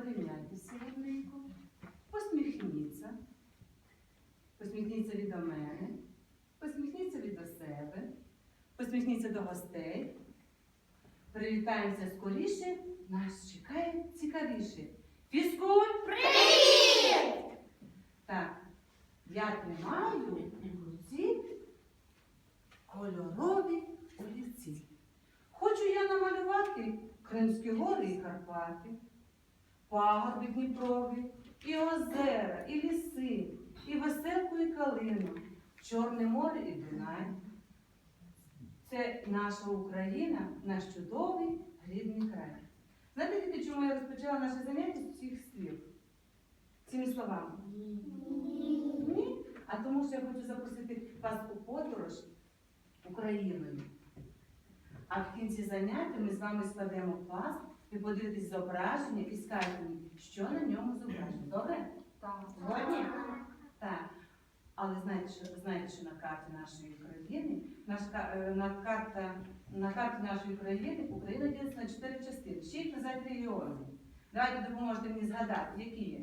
порівняйтеся гарненько, посміхніться. Посміхніться від мене, посміхніться від себе, посміхніться до гостей. Привітаємося скоріше, нас чекає цікавіше. Фізкуль! Привіт! Так, я тримаю в руці кольорові олівці. Хочу я намалювати Кримські гори і Карпати, пагорби Дніпрові, і озера, і ліси, і веселку, і калину, Чорне море і Дунай. Це наша Україна, наш чудовий рідний край. Знаєте, чому я розпочала наше заняття з цих слів? Цими словами. Ні. А тому що я хочу запросити вас у подорож Україною. А в кінці заняття ми з вами складемо пласт, ви подивитесь зображення і скажете мені, що на ньому зображено. Добре? Так. Згодні? Так. Але знаєте, що, знаєте, що на карті нашої країни, е, на, карта, на карті нашої країни Україна ділиться на чотири частини. Ще їх називають регіони. Давайте допоможете мені згадати, які є.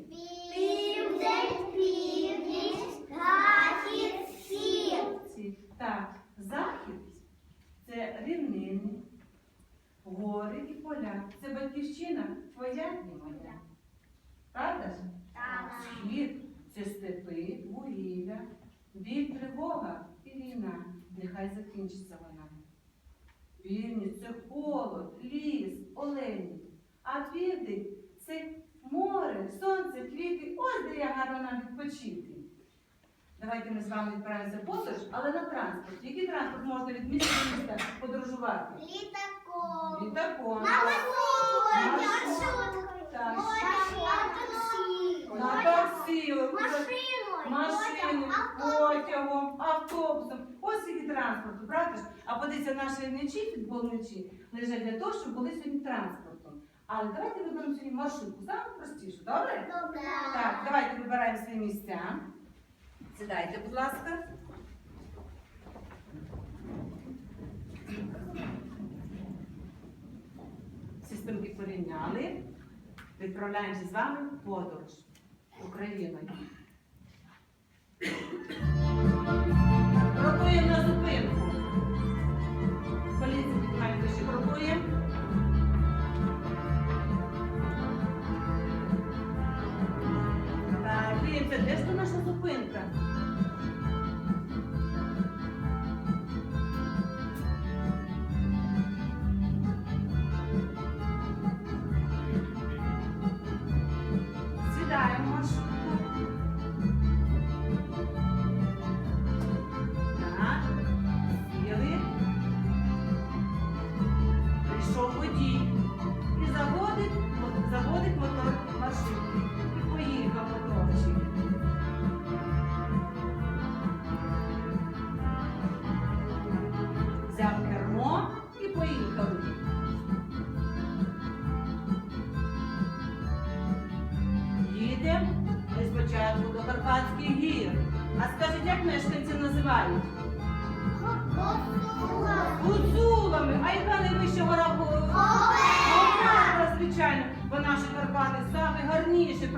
Південь, північ, захід, схід. Так, захід це рівнини, гори і поля. Це батьківщина твоя і моя. Правда ж? Так. Схід це степи, вугілля, біль, тривога і війна. Нехай закінчиться вона. Північ це холод, ліс, олені. А південь це море, сонце, квіти. Ось де я гарно нам відпочити. Давайте ми з вами відправимося в подорож, але на транспорт. Який транспорт можна від міста до міста подорожувати? Літаком. Літаком. На Маршрут. маршруткою. Так. Таксі. На таксі. Машиною. Машиною, потягом, автобусом. Ось який транспорту, правда? А подивіться, наші м'ячі, футбол-м'ячі, лежать для того, щоб були сьогодні транспортом. Але давайте виберемо сьогодні маршрутку, саме простішу, добре? Добре. Так, давайте вибираємо свої місця. Сідайте, будь ласка. Спинки порівняли. Відправляємося з вами в подорож Україною. Крокуємо на зупинку.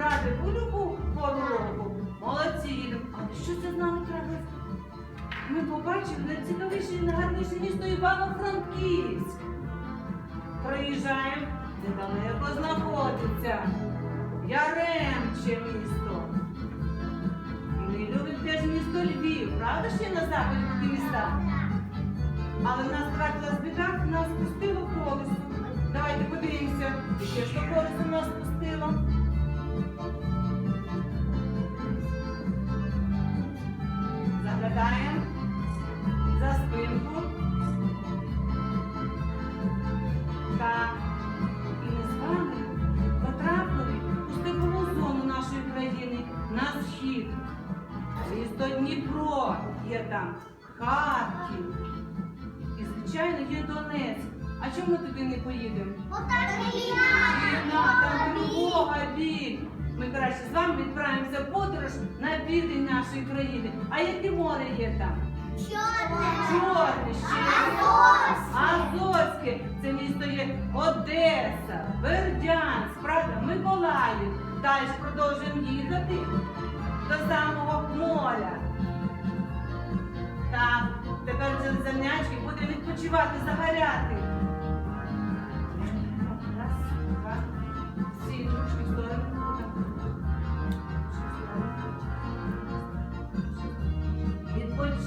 Гарніші, правда, у любу пору року. Молодці їдемо. А що це з нами трапилось? Ми побачили найцікавіше і найгарніше місто Івано-Франківськ. Проїжджаємо, недалеко знаходиться. Яремче місто. І ми любимо теж місто Львів, правда, ще на заході такі міста? Але нас трапилась біда, нас пустило колесо. Давайте подивимося, то колесо нас пустило. Заглядаємо за спинку. Так. І ми з вами потрапили у степову зону нашої країни на схід. Місто Дніпро є там, Харків. І, звичайно, є Донецьк. А чому туди не поїдемо? Війна, там тривога, біль. Ми краще з вами відправимося в подорож на південь нашої країни. А яке море є там? Чорне. Чорне ще. Азовське. Це місто є Одеса, Бердянськ, правда, Миколаїв. Далі продовжуємо їхати до самого моря. Так, тепер вже землячки будемо відпочивати, загоряти.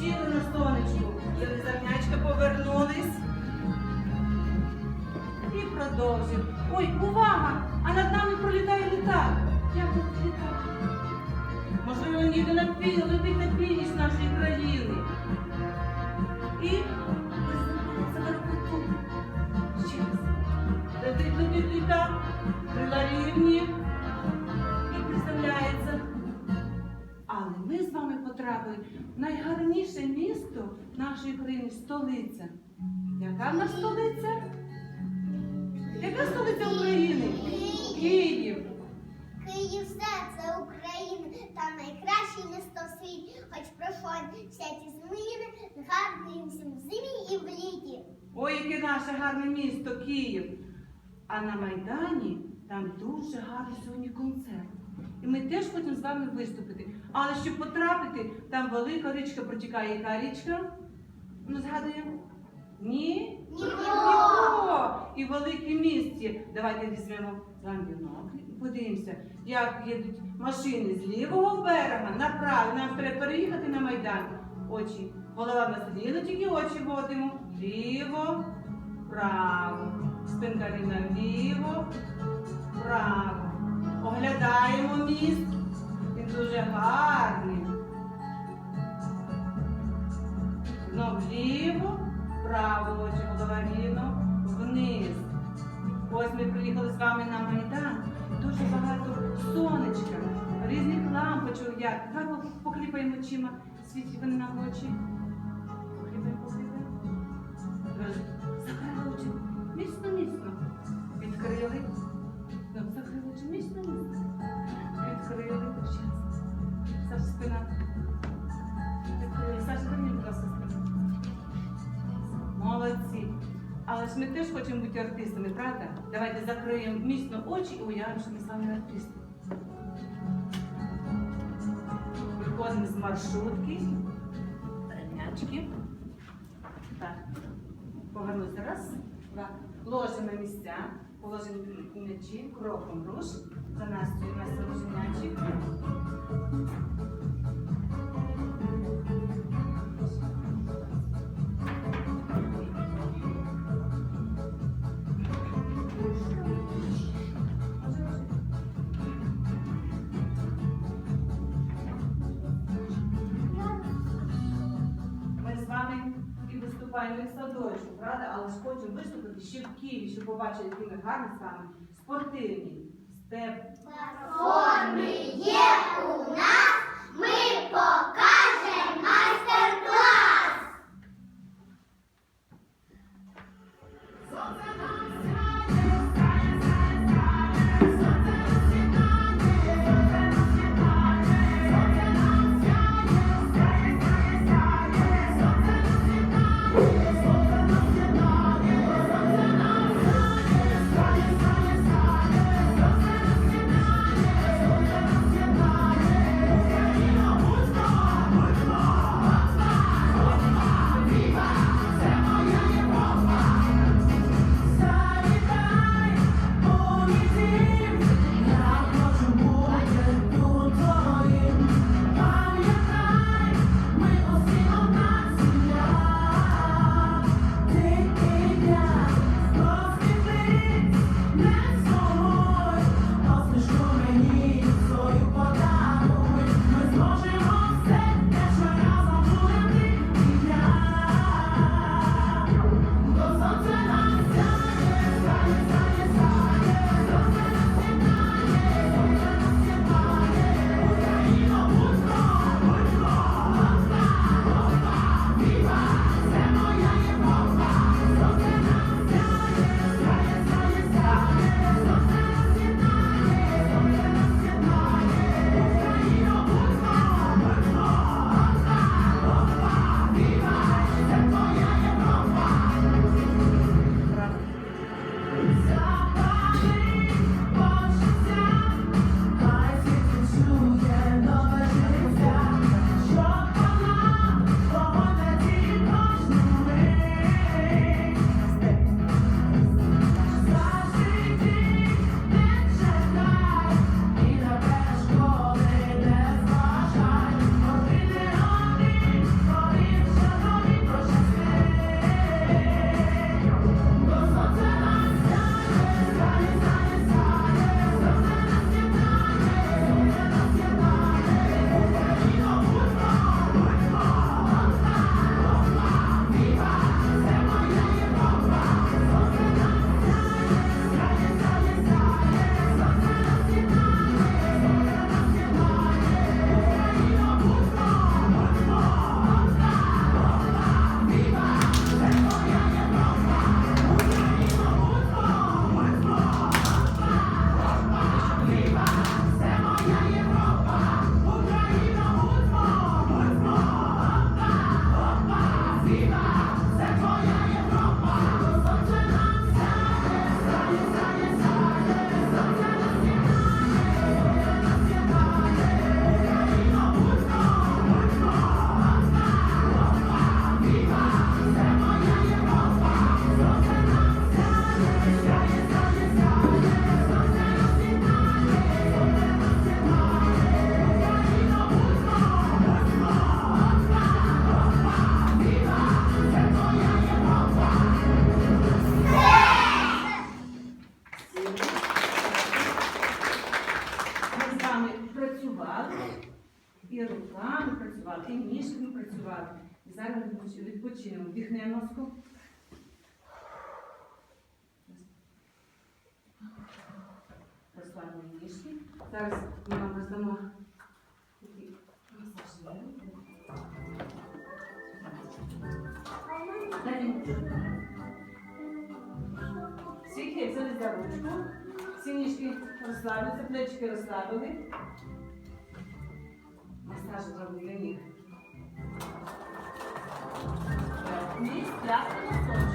Відпочили на сонечку. Єлизавнячка повернулись. І продовжив. Ой, увага! А над нами пролітає літак. Як тут літак? Можливо, він їде на пів, летить на північ нашої країни. І потрапили в найгарніше місто нашої країни столиця. Яка в нас столиця? Яка столиця України? Київ. Київ серце України та найкраще місто в світі, хоч пройшов всякі зміни, гарний всім в зимі і в літі. Ой, яке наше гарне місто Київ. А на Майдані там дуже гарний сьогодні концерт. І ми теж хочемо з вами виступити. Але щоб потрапити, там велика річка протікає. Яка річка? Ну, згадуємо? Ні? Дніпро! І великі місті. Давайте візьмемо і подивимося, як їдуть машини з лівого берега направо. Нам треба переїхати на Майдан. Очі. Голова в нас тільки очі водимо. Ліво, право. Спинка рівна ліво, право. Оглядаємо міст. Він дуже гарний. Знов вліво, право, очі, голова рівно, вниз. Ось ми приїхали з вами на Майдан. Дуже багато сонечка, різних лампочок. Як? Давай покліпаємо очима, світлі вони нам очі. Покліпаємо, покліпаємо. Ж ми теж хочемо бути артистами, правда? Давайте закриємо міцно очі і уявимо, що ми вами артисти. Виходимо з маршрутки. Перем'ячки. Так. Повернуся. Раз, два. Ложимо місця. Положимо м'ячі, кроком руш. За нас у нас ложимо садочку, правда? Але ж хочемо виступити ще в Києві, щоб побачити, які ми гарні саме спортивні. Степ. Форми є у нас, працювали, і ніжками працювали. І зараз відпоч- відпочинемо. Вдихнемо носку. Розслабимо ніжки. Зараз ми вам роздамо такі мені ручку. Взяли за ручку. Всі ніжки розслабляться, плечики розслабили. Масаж зробили ніг. Ніж, п'ятка,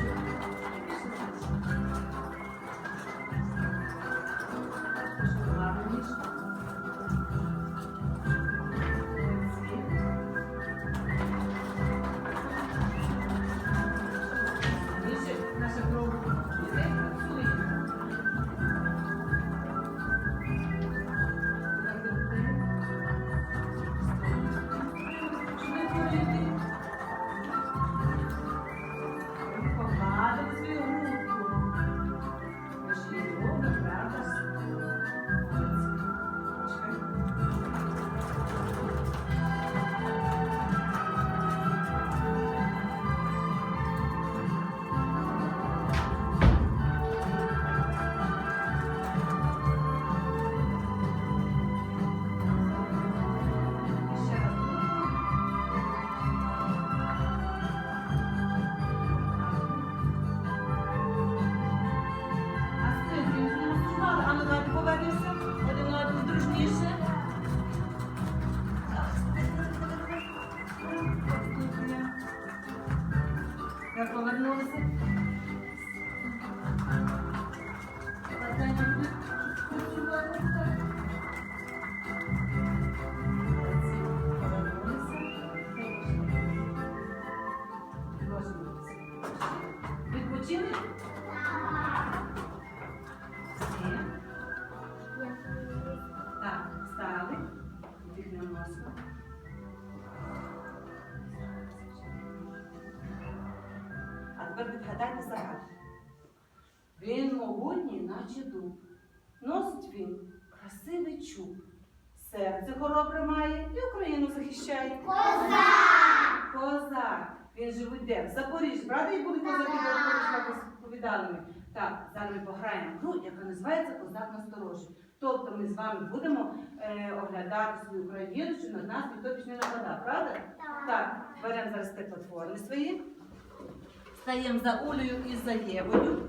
відгадайте загадку. Він могутній, наче дуб. Носить він красивий чуб. Серце хоробре має і Україну захищає. Козак! Козак. Він живе де? В Запоріжжі. Правда, і були козаки, Так. бо розповідали. Так, зараз ми пограємо гру, яка називається Козак насторожі. Тобто ми з вами будемо е, оглядати свою країну, що на нас ніхто більше не нападав, правда? Так, беремо зараз те платформи свої. Стаємо за Улею і за Євою.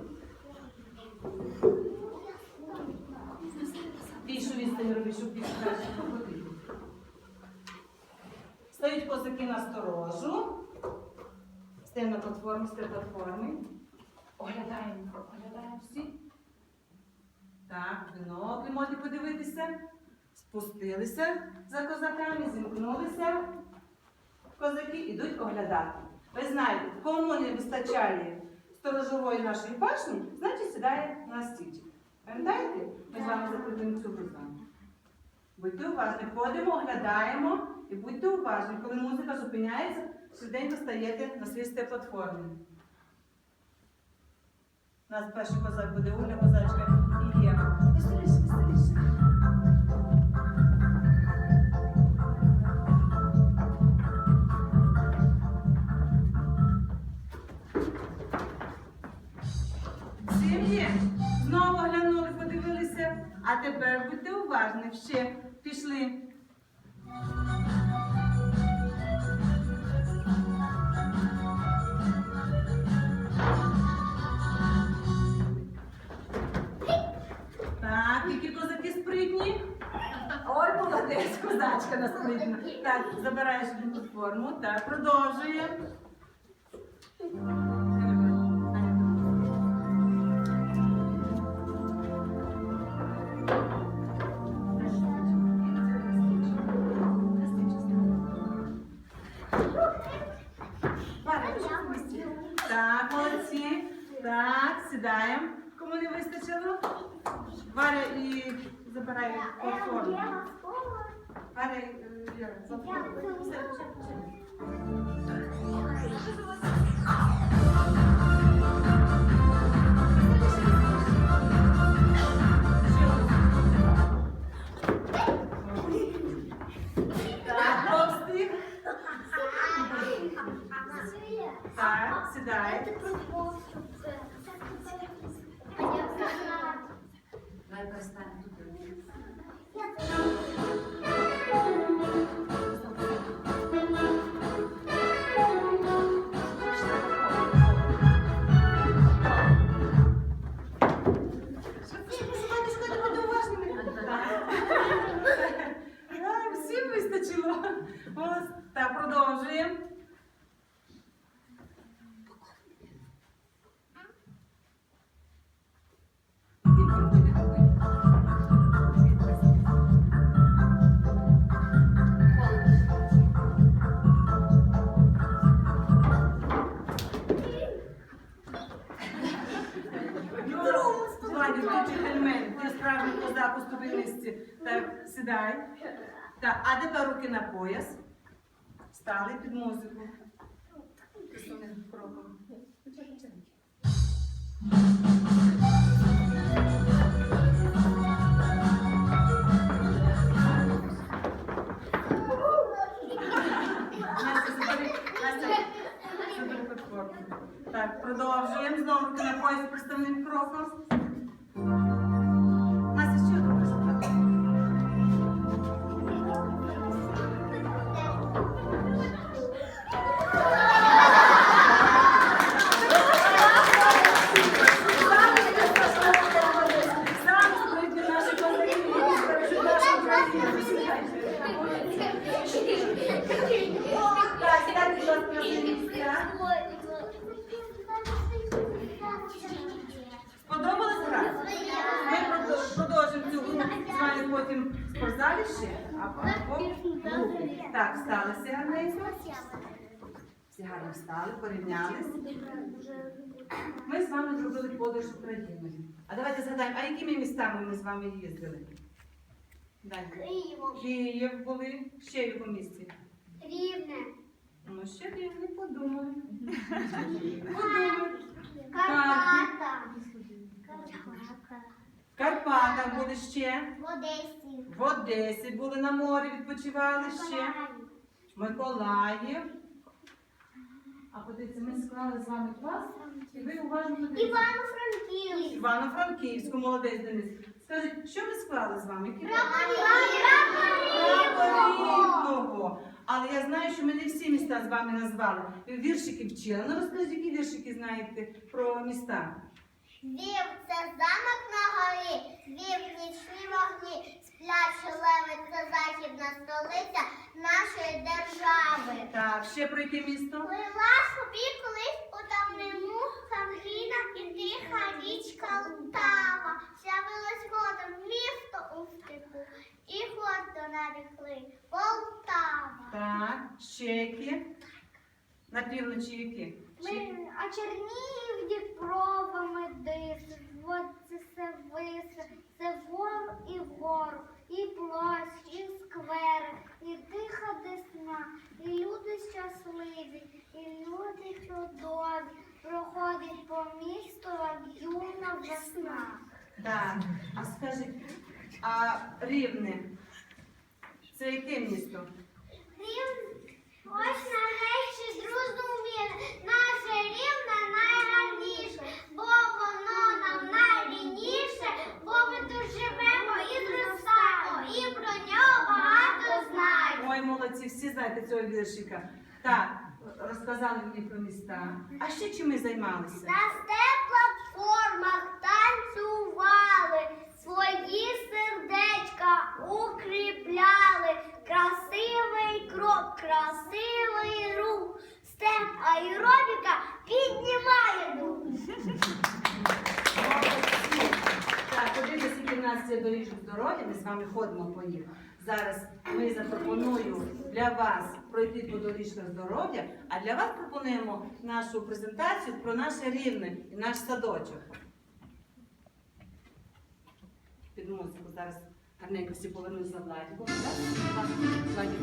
Більшу відстань роби, щоб більше походити. Стають козаки на сторожу. Стаємо на платформу, з платформи. Оглядаємо, оглядаємо всі. Так, біноклі можете подивитися. Спустилися за козаками, зімкнулися. Козаки ідуть оглядати. Ви знаєте, кому не вистачає сторожової нашої башні, значить сідає на стільчик. Пам'ятаєте? Ми з вами запитуємо цю гру. Будьте уважні, ходимо, оглядаємо і будьте уважні, коли музика зупиняється, швиденько стаєте на свій степ платформі. У нас перший козак буде Уля, козачка і Єва. Веселіше. Знову глянули, подивилися, а тепер будьте уважні, ще пішли. Так, які козаки спритні. Ой, молодець, козачка на спритна. Так, забираєш форму. Так, продовжуємо. Сідаємо. Кому не вистачило? Варя і забирай платформу. Варя, е, Віра, платформу. Все, все, все. Так, сідай. Давай перестань сідай. Так, а тепер руки на пояс. Стали під музику. Так, продовжуємо. Знову руки на пояс приставним кроком. Зробили Україною. А давайте згадаємо, а якими містами ми з вами їздили? Дайте. Київ були, ще в якому місті? Рівне. Ну, ще рівні, подумали. Карпата. В Карпатах були ще, В Одесі. в Одесі були на морі, відпочивали ще. Миколаїв. А подивіться, ми склали з вами клас, і ви уважно подивіться. Івано-Франківськ. Івано-Франківську, молодець Денис. Скажіть, що ми склали з вами? Які Рівного. Але я знаю, що ми не всі міста з вами назвали. Віршики вчили. Ну розкажіть, які віршики знаєте про міста? Львів – це замок на горі, Львів – нічні вогні, сплячі леви – це західна столиця нашої держави. Так, ще про яке місто? Плила собі колись у давнину Самгіна і тиха річка Лтава. З'явилось годом місто у степу, і гордо нарекли Полтава. Так, ще які? На півночі які? Ще- А Чернігів Дніпрова Медис, от це все висе, це вор і вгору, і площ, і сквер, і тиха десна, і люди щасливі, і люди чудові, проходить по місту юна весна. Так, а скажіть, а Рівне? Це яке місто? Рівне молодці, всі знаєте цього віршика. Так, розказали мені про міста. А ще чим ми займалися? На степ-платформах танцювали, свої сердечка укріпляли, красивий крок, красивий рух, степ аеробіка піднімає дух. Молодці. Так, подивіться, скільки в нас є доріжок здоров'я, ми з вами ходимо по їх. Зараз ми запропоную для вас пройти по доріжках здоров'я, а для вас пропонуємо нашу презентацію про наше рівне і наш садочок. Під музику зараз гарненько всі повернуться Владиком. так? Владик.